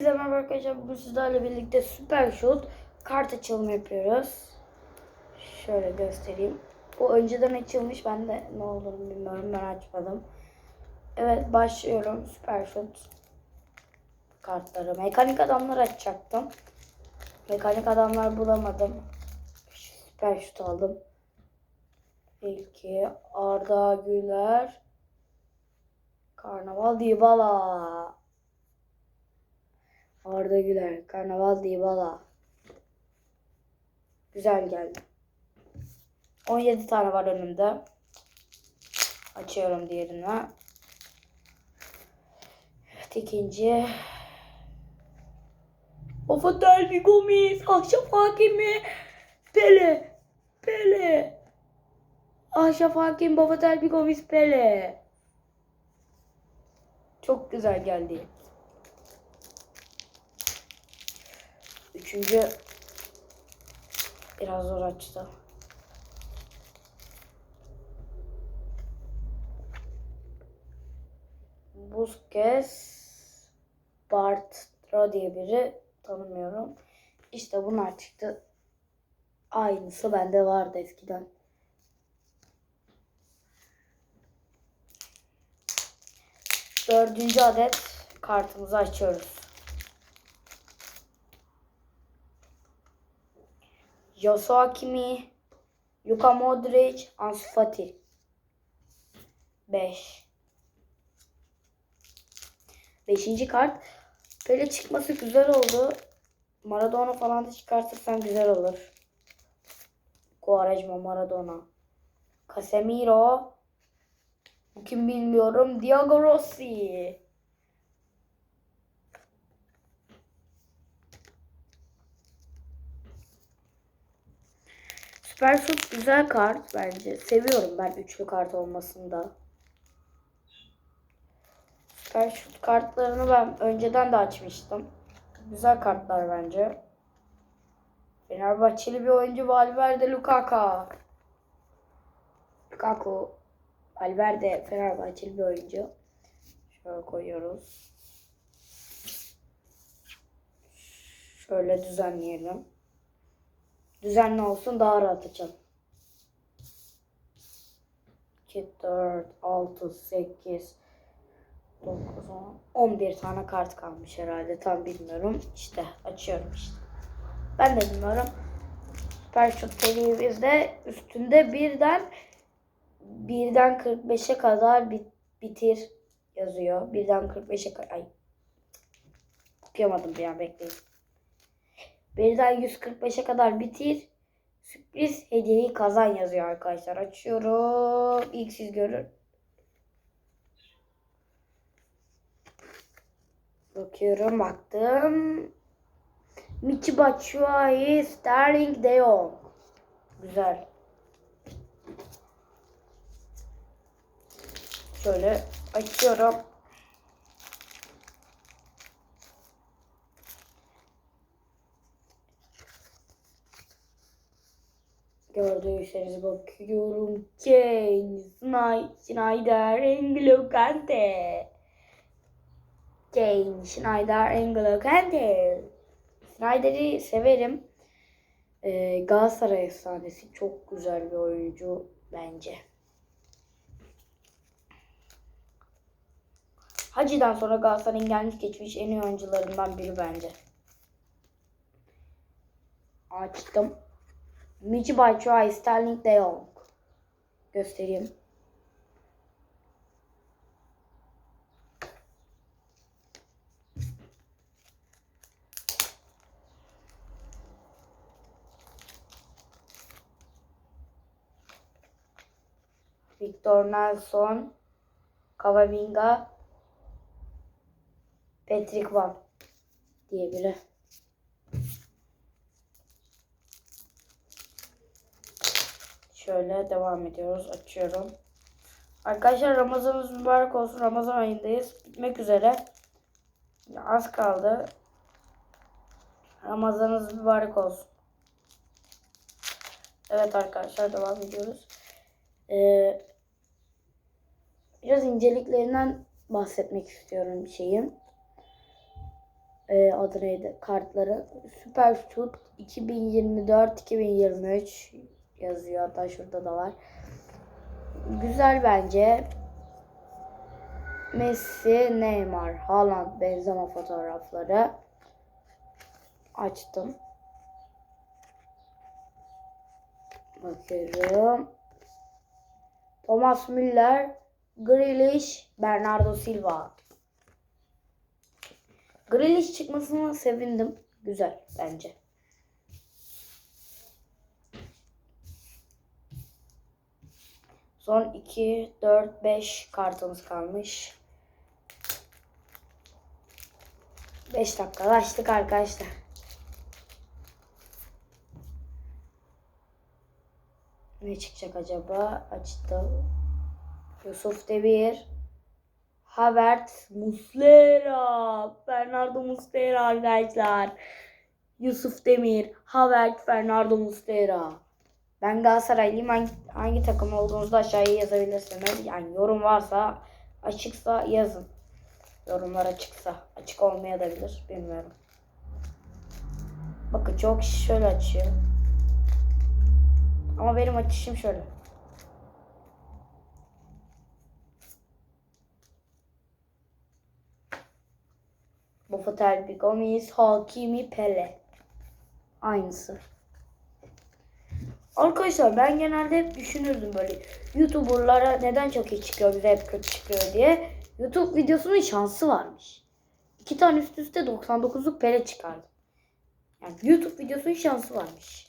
Herkese merhaba arkadaşlar. Bugün sizlerle birlikte Super Shoot kart açılımı yapıyoruz. Şöyle göstereyim. Bu önceden açılmış. Ben de ne olduğunu bilmiyorum. Ben açmadım. Evet başlıyorum. Super Shoot kartları. Mekanik adamlar açacaktım. Mekanik adamlar bulamadım. Super Shoot aldım. İlki Arda Güler. Karnaval Dybala. Arda Güler, Karnaval Dybala. Güzel geldi. 17 tane var önümde. Açıyorum diğerini. Evet ikinci. Ofatel bir Gomis, Ahşap Hakimi, Pele, Pele. Ahşap Hakim, Bafatel bir Gomis, Pele. Çok güzel geldi. Üçüncü biraz zor açtı. Busquets Bartra diye biri tanımıyorum. İşte bunlar çıktı. Aynısı bende vardı eskiden. Dördüncü adet kartımızı açıyoruz. Joshua Kimi, Luka Modric, Ansu Fati. 5. Beşinci kart. Böyle çıkması güzel oldu. Maradona falan da çıkartırsam güzel olur. Quaresma, Maradona. Casemiro. Bu kim bilmiyorum. Diego Rossi. Süper Şut güzel kart bence. Seviyorum ben üçlü kart olmasını da. Süper Şut kartlarını ben önceden de açmıştım. Güzel kartlar bence. Fenerbahçeli bir oyuncu Valverde Lukaku. Lukaku. Valverde Fenerbahçeli bir oyuncu. Şöyle koyuyoruz. Şöyle düzenleyelim. Düzenli olsun daha rahat açalım. 2, 4, 6, 8, 9, 10, 11 tane kart kalmış herhalde. Tam bilmiyorum. İşte açıyorum işte. Ben de bilmiyorum. Süper Şut serimizde üstünde birden birden 45'e kadar bit, bitir yazıyor. Birden 45'e kadar. Ay. Okuyamadım bir an bekleyin. Birden 145'e kadar bitir. Sürpriz hediyeyi kazan yazıyor arkadaşlar. Açıyorum. İlk siz görün. Bakıyorum baktım. Michi Batshuayi, Sterling De Jong. Güzel. Şöyle açıyorum. Gördüyseniz bakıyorum. Kane, Schneider, N'Golo Kante. Kane, Schneider, N'Golo Kante. Snyder'i severim. Ee, Galatasaray efsanesi. Çok güzel bir oyuncu bence. Hacı'dan sonra Galatasaray'ın gelmiş geçmiş en iyi oyuncularından biri bence. Açtım. Michi Batshuayi, Sterling De Jong. Göstereyim. Victor Nelson, Kavaminga, Patrick Van diye biri. Şöyle devam ediyoruz. Açıyorum. Arkadaşlar Ramazanımız mübarek olsun. Ramazan ayındayız. Bitmek üzere. Az kaldı. Ramazanınız mübarek olsun. Evet arkadaşlar devam ediyoruz. Ee, biraz inceliklerinden bahsetmek istiyorum şeyin. e, adı neydi kartları. Süper Şut 2024-2023 yazıyor. Hatta şurada da var. Güzel bence. Messi, Neymar, Haaland, Benzema fotoğrafları. Açtım. Bakıyorum. Thomas Müller, Grealish, Bernardo Silva. Grealish çıkmasına sevindim. Güzel bence. Son 2, 4, 5 kartımız kalmış. 5 dakikada açtık arkadaşlar. Ne çıkacak acaba? Açtım. Yusuf Demir. Havertz, Muslera, Bernardo Muslera arkadaşlar. Yusuf Demir, Havertz, Bernardo Muslera. Ben Galatasaraylıyım. Hangi, hangi takım olduğunuzu da aşağıya yazabilirsiniz. Yani yorum varsa, açıksa yazın. Yorumlar açıksa. Açık olmayabilir. Bilmiyorum. Bakın çok kişi şöyle açıyor. Ama benim açışım şöyle. Bofatel Gomis, Hakimi, Pele. Aynısı. Arkadaşlar ben genelde hep düşünürdüm böyle YouTuber'lara neden çok iyi çıkıyor bize hep kötü çıkıyor diye. YouTube videosunun şansı varmış. İki tane üst üste 99'luk Pele çıkardım. Yani YouTube videosunun şansı varmış.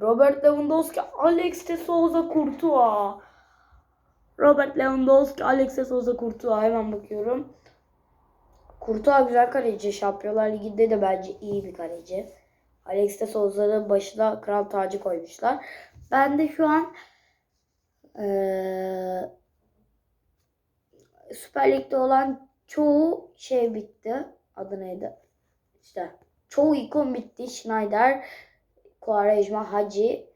Robert Lewandowski, Alex de Souza Courtois. Robert Lewandowski, Alex de Souza Courtois. Hemen bakıyorum. Courtois güzel kaleci. Şampiyonlar Ligi'nde de bence iyi bir kaleci. Alex de Souza'nın başına kral tacı koymuşlar. Ben de şu an eee Süper Lig'de olan çoğu şey bitti. Adı neydi? İşte çoğu ikon bitti. Schneider, Quaresma, Hacı.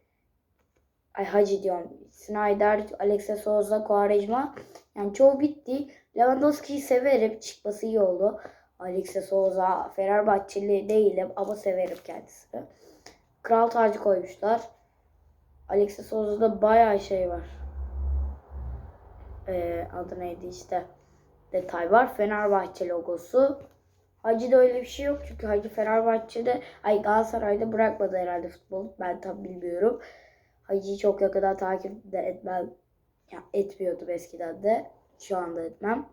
Ay Hacı diyorum. Snyder, Alexa Souza, Quaresma. Yani çoğu bitti. Lewandowski'yi severim. Çıkması iyi oldu. Alexa Souza, Fenerbahçeli değilim ama severim kendisini. Kral tacı koymuşlar. Alexa Souza'da bayağı şey var. Ee, adı neydi işte. Detay var. Fenerbahçe logosu. Hacı'da öyle bir şey yok çünkü Hacı Fenerbahçe'de, ay Galatasaray'da bırakmadı herhalde futbol. Ben tam bilmiyorum. Hacı'yı çok yakından takip de etmem. Ya, etmiyordum eskiden de. Şu anda etmem.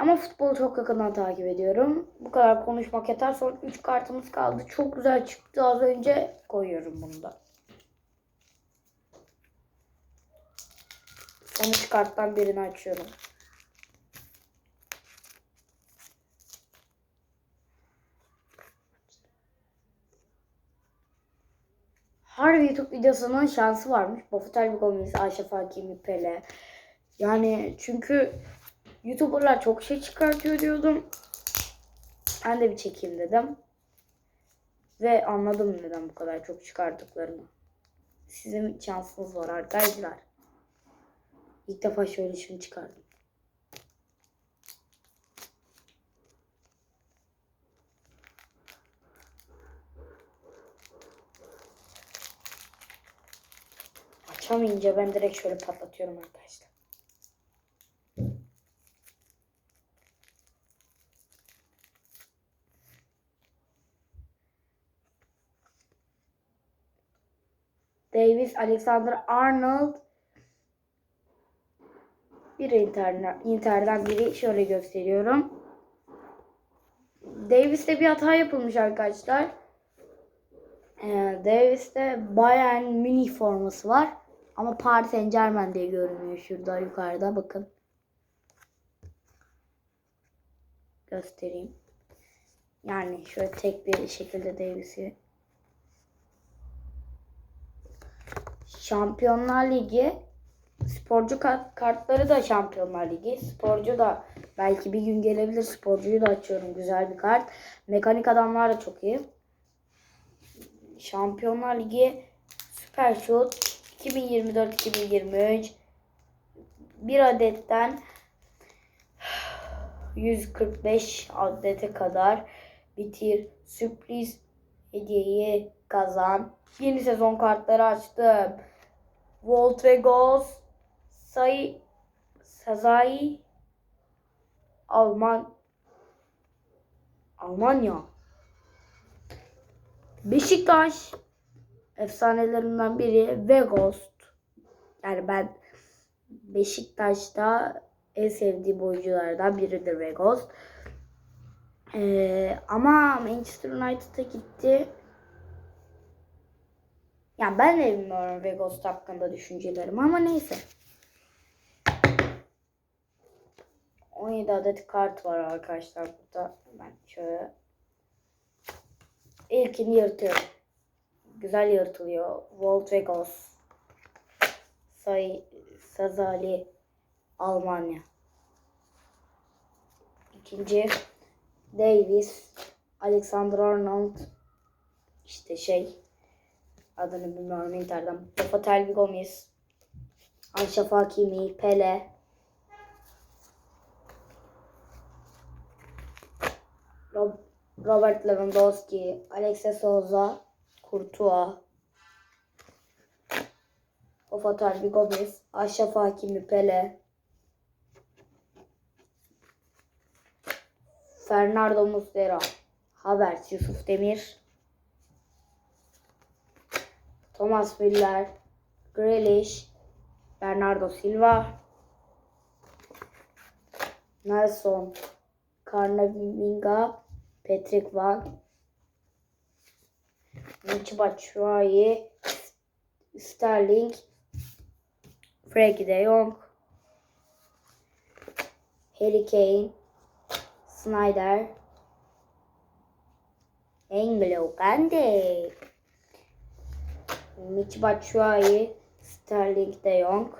Ama futbolu çok yakından takip ediyorum. Bu kadar konuşmak yeter. Son 3 kartımız kaldı. Çok güzel çıktı. Az önce koyuyorum bunu da. Son 3 karttan birini açıyorum. Harbi YouTube videosunun şansı varmış. Bafutel bir komünist, Ayşe Fakimi, Pele. Yani çünkü YouTuber'lar çok şey çıkartıyor diyordum. Ben de bir çekeyim dedim. Ve anladım neden bu kadar çok çıkardıklarını. Sizin şansınız var arkadaşlar. İlk defa şöyle şunu çıkardım. Açamayınca ben direkt şöyle patlatıyorum arkadaşlar. Davis, Alexander Arnold. Bir Inter, Inter'den biri şöyle gösteriyorum. Davis'te bir hata yapılmış arkadaşlar. Ee, Davis'te Bayern Münih forması var. Ama Paris Saint Germain diye görünüyor şurada yukarıda bakın. Göstereyim. Yani şöyle tek bir şekilde Davis'i. Şampiyonlar Ligi sporcu kart, kartları da Şampiyonlar Ligi. Sporcu da belki bir gün gelebilir. Sporcuyu da açıyorum. Güzel bir kart. Mekanik adamlar da çok iyi. Şampiyonlar Ligi Süper Şut 2024-2023 bir adetten 145 adete kadar bitir. Sürpriz hediyeyi kazan. Yeni sezon kartları açtım. Voltregos, Say, Sazai, Alman, Almanya. Beşiktaş efsanelerinden biri Vegost. Yani ben Beşiktaş'ta en sevdiğim oyunculardan biridir Vegost. Ee, ama Manchester United'a gitti. Yani ben de bilmiyorum Vegost hakkında düşüncelerim ama neyse. 17 adet kart var arkadaşlar burada. Ben şöyle ilkini yırtıyorum. Güzel yırtılıyor. Voltregos. Say Sazali Almanya. İkinci Davis Alexander Arnold işte şey adını bilmiyorum Inter'den. Rafael Gomis Aşraf Hakimi Pele Rob- Robert Lewandowski Alexis Souza Courtois Rafael Gomis Aşraf Hakimi Pele Fernando Muslera. Havertz Yusuf Demir. Thomas Müller. Grealish. Bernardo Silva. Nelson. Camavinga Patrick Van Batshuayi Sterling Frankie de Jong Harry Kane Snyder. Englo Kante Michy Batshuayi Sterling de Jong.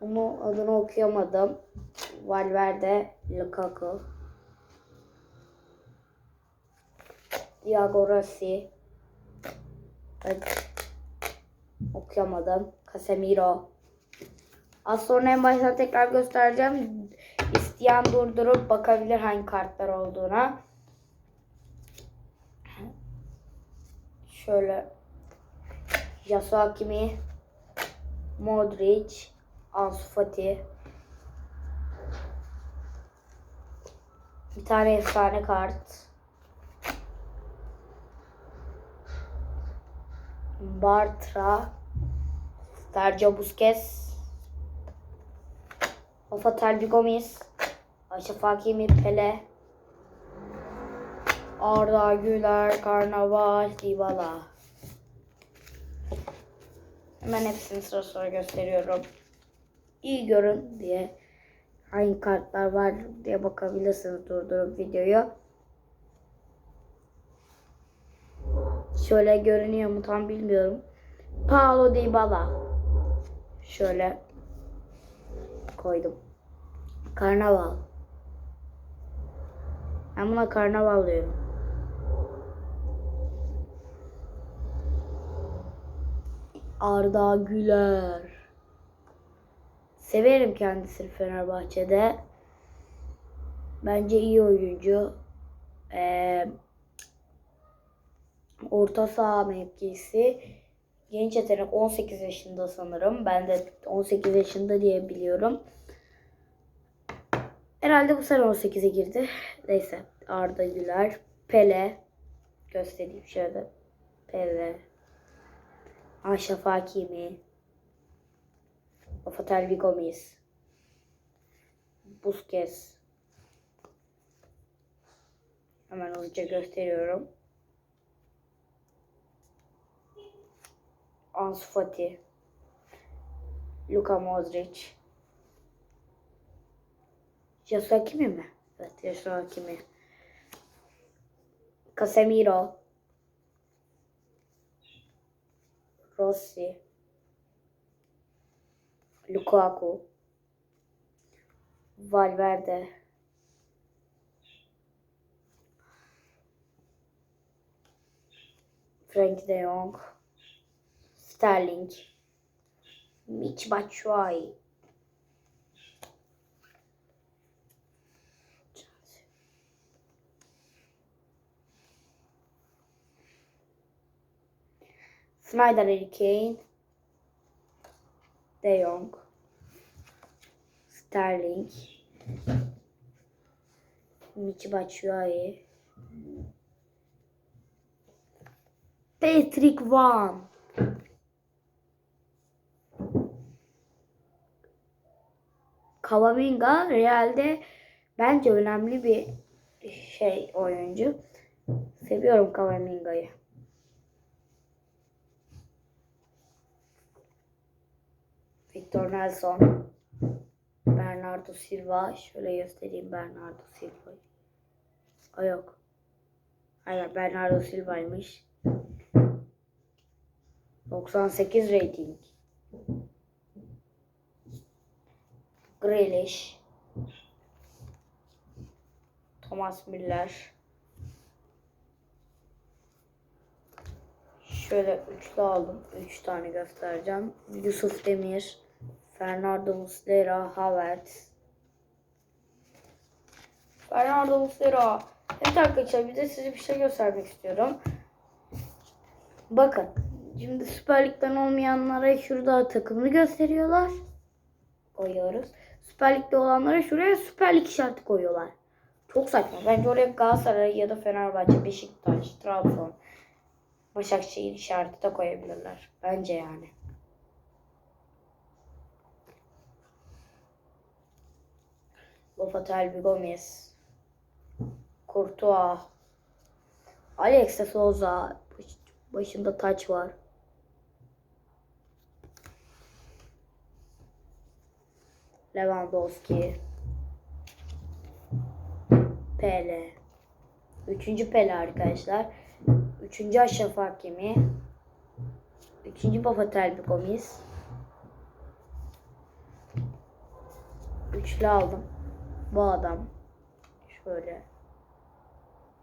Onu adını okuyamadım. Valverde Lukaku Rossi Ben okuyamadım. Casemiro Az sonra en baştan tekrar göstereceğim. İsteyen durdurup bakabilir hangi kartlar olduğuna. Şöyle Yasu Hakimi Modric Ansu Fati Bir tane efsane kart. Bartra Sergio Busquets Rafael Gomis Aşraf Hakimi Pele Arda Güler Karnaval Dybala Hemen hepsini sıra sıra gösteriyorum. İyi görün diye hangi kartlar var diye bakabilirsiniz durdurup videoyu. Şöyle görünüyor mu tam bilmiyorum. Paulo Dybala. Şöyle koydum. Karnaval. Ben buna karnaval diyorum. Arda Güler. Severim kendisini Fenerbahçe'de. Bence iyi oyuncu. Ee, orta saha mevkisi. Genç yetenek 18 yaşında sanırım. Ben de 18 yaşında diye biliyorum. Herhalde bu sene 18'e girdi. Neyse Arda Güler. Pele. Göstereyim şöyle. Pele. Aşraf Hakimi. Rafael Gomis. Busquets. Hemen hızlıca gösteriyorum. Ansu Fati. Luka Modric. Yasu Hakimi mi? Evet Yasu Hakimi. Casemiro. Rossi. Lukaku. Valverde. Frank de Jong. Sterling. Mitch Batshuayi. Snyder Harry Kane. De Jong. Sterling. Michi Batshuayi. Patrick Van. Kamavinga Real'de bence önemli bir şey oyuncu. Seviyorum Kamavinga'yı. Victor Nelson. Bernardo Silva. Şöyle göstereyim Bernardo Silva'yı. O yok. Aynen Bernardo Silva'ymış. 98 rating. Grealish. Thomas Müller. Şöyle üçlü aldım. Üç tane göstereceğim. Yusuf Demir. Fernando Muslera. Havertz. Fernando Muslera. Evet arkadaşlar bir de size bir şey göstermek istiyorum. Bakın. Şimdi Süper Lig'den olmayanlara şurada takımını gösteriyorlar. Koyuyoruz. Süper Lig'de olanlara şuraya Süper Lig işareti koyuyorlar. Çok saçma. Bence oraya Galatasaray ya da Fenerbahçe, Beşiktaş, Trabzon, Başakşehir işareti de koyabilirler. Bence yani. Lopetegui Gomez, Courtois, Alex de Souza, baş- başında taç var. Lewandowski, Pele, üçüncü Pele arkadaşlar, üçüncü Aşraf Hakimi, üçüncü Bafatelbi Gomis, üçlü aldım. Bu adam. Şöyle.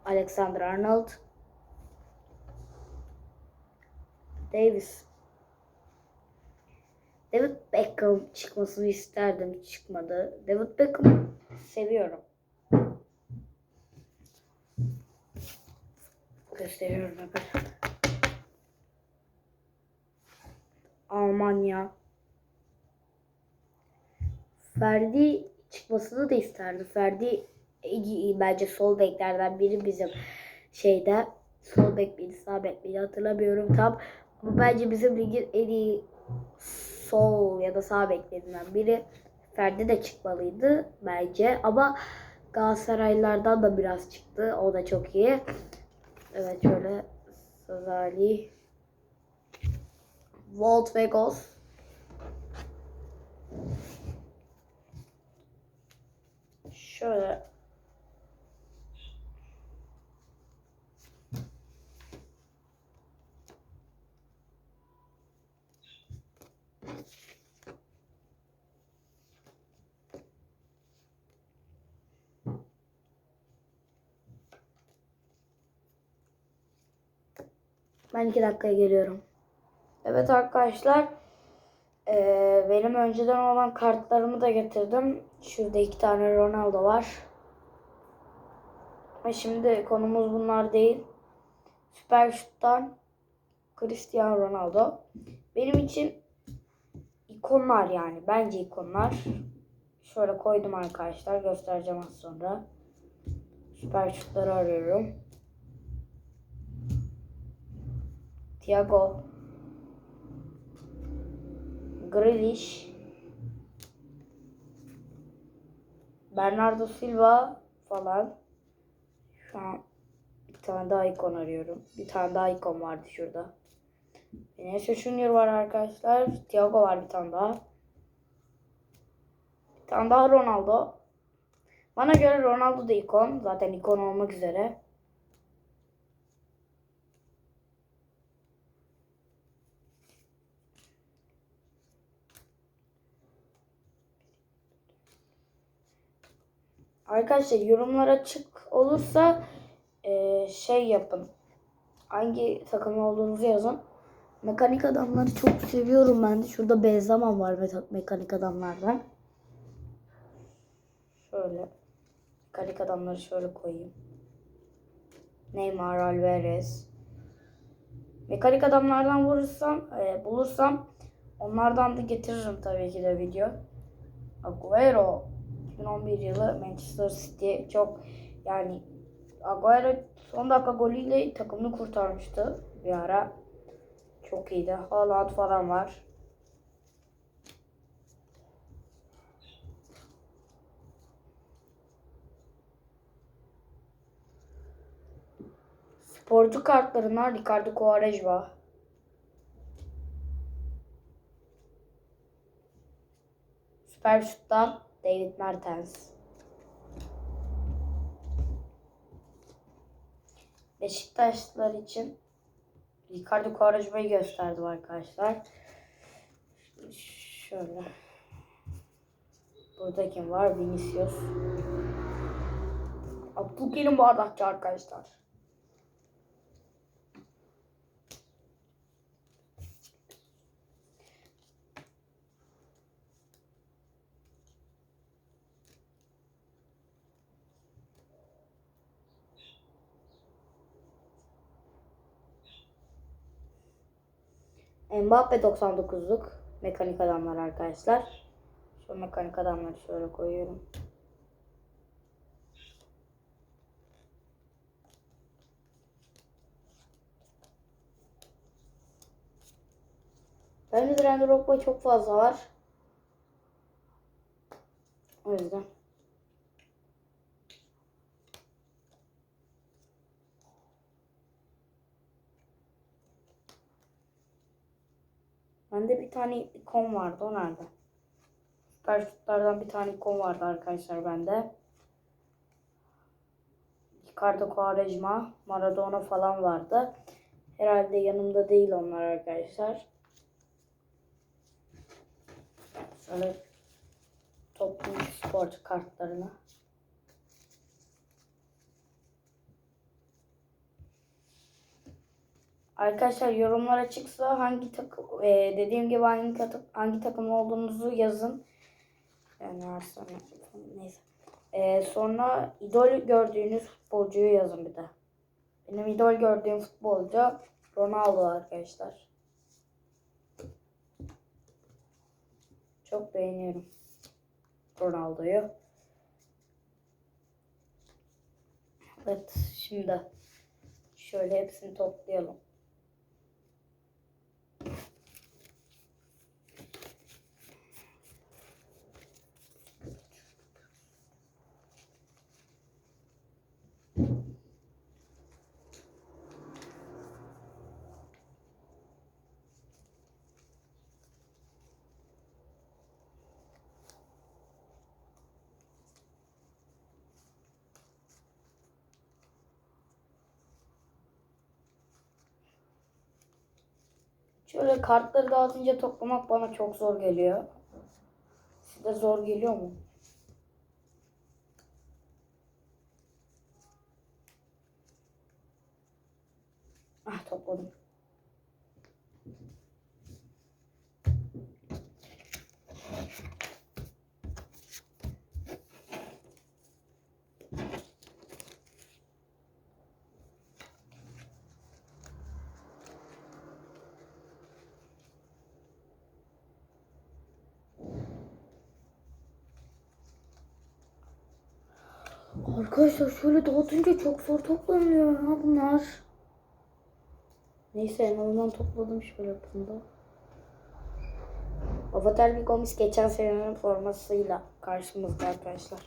Alexander Arnold. Davis David Beckham çıkmasını isterdim çıkmadı. David Beckham seviyorum. Gösteriyorum hemen. Almanya Ferdi çıkmasını da isterdi. Ferdi bence sol beklerden biri bizim şeyde. Sol bek miydi, sağ bek miydi hatırlamıyorum tam. Ama bence bizim ligin en iyi sol ya da sağ beklerinden biri. Ferdi de çıkmalıydı bence ama Galatasaraylılardan da biraz çıktı. O da çok iyi. Evet şöyle Sazali Walt Vegas Şöyle Ben iki dakikaya geliyorum. Evet arkadaşlar. eee, benim önceden olan kartlarımı da getirdim. Şurada iki tane Ronaldo var. Ve şimdi konumuz bunlar değil. Süper Şut'tan Cristiano Ronaldo. Benim için ikonlar yani. Bence ikonlar. Şöyle koydum arkadaşlar. Göstereceğim az sonra. Süper Şutları arıyorum. Thiago Grealish Bernardo Silva falan şu an bir tane daha ikon arıyorum. Bir tane daha ikon vardı şurada. Vinicius Junior var arkadaşlar. Thiago var bir tane daha. Bir tane daha Ronaldo. Bana göre Ronaldo da ikon. Zaten ikon olmak üzere. Arkadaşlar yorumlar açık olursa eee, şey yapın. Hangi takım olduğunuzu yazın. Mekanik adamları çok seviyorum ben de. Şurada Benzema var mekanik adamlardan. Şöyle. Mekanik adamları şöyle koyayım. Neymar, Alvarez. Mekanik adamlardan vurursam, e, bulursam onlardan da getiririm tabii ki de video. Agüero 2011 yılı Manchester City çok yani Agüero son dakika golüyle takımını kurtarmıştı bir ara. Çok iyiydi. Haaland falan var. Sporcu kartlarına Ricardo Quaresma. Süper şuttan David Mertens. Beşiktaşlılar için Ricardo Quaresma'yı gösterdim arkadaşlar. Şöyle. Burada kim var? Vinicius. Abdülkerim bardakçı arkadaşlar. Mbappe 99'luk mekanik adamlar arkadaşlar. Şu mekanik adamları şöyle koyuyorum. Bende Diren Drogba çok fazla var. O yüzden. Bende bir tane ikon vardı. O nerede? Süper şutlardan bir tane ikon vardı arkadaşlar bende. Ricardo Quaresma, Maradona falan vardı. Herhalde yanımda değil onlar arkadaşlar. Şöyle toplayayım sporcu kartlarını. Arkadaşlar yorumlar açıksa hangi takım e, dediğim gibi hangi takım hangi takım olduğunuzu yazın. Yani Arsenal neyse. E, sonra idol gördüğünüz futbolcuyu yazın bir de. Benim idol gördüğüm futbolcu Ronaldo arkadaşlar. Çok beğeniyorum Ronaldo'yu. Evet şimdi şöyle hepsini toplayalım. Şöyle kartları dağıtınca toplamak bana çok zor geliyor. Size zor geliyor mu? Ah topladım. Arkadaşlar şöyle dağıtınca çok zor toplanıyor ya bunlar. Neyse en azından topladım şöyle bunda. Avatar bir komis geçen senenin formasıyla karşımızda arkadaşlar.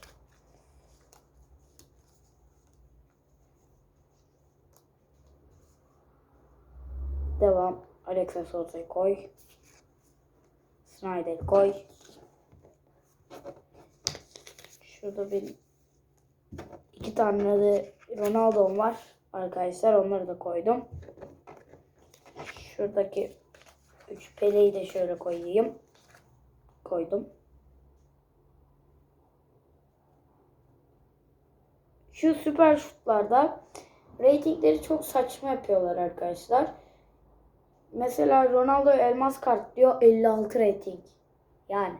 Devam. Alexa Souta'yı koy. Snyder'i koy. Şurada bir iki tane de Ronaldo'm var arkadaşlar. Onları da koydum. Şuradaki 3 Pele'yi de şöyle koyayım. Koydum. Şu süper şutlarda ratingleri çok saçma yapıyorlar arkadaşlar. mesela Ronaldo elmas kart diyor 56 rating. Yani.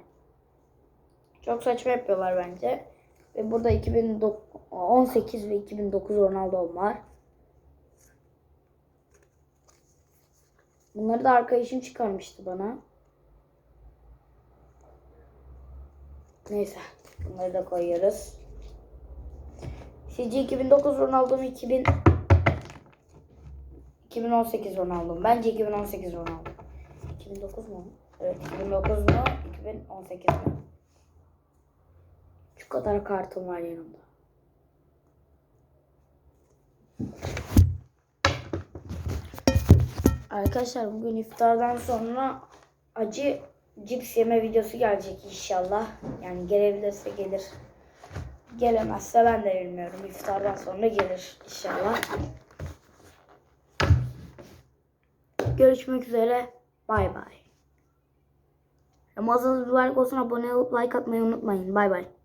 Çok saçma yapıyorlar bence. Ve burada 2018 ve 2009 Ronaldo var. Bunları da arkadaşım çıkarmıştı bana. Neyse. Bunları da koyuyoruz. Sizce 2009 Ronaldo mu 2000 2018 Ronaldo? Bence 2018 Ronaldo. 2009 mu? Evet 2009 mu? 2018 mi? Kadar kartım var yanımda. Arkadaşlar bugün iftardan sonra acı cips yeme videosu gelecek inşallah. Yani gelebilirse gelir. Gelemezse ben de bilmiyorum. İftardan sonra gelir inşallah. Görüşmek üzere. Bay bay. Ramazanınız mübarek olsun. Abone olup like atmayı unutmayın. Bay bay.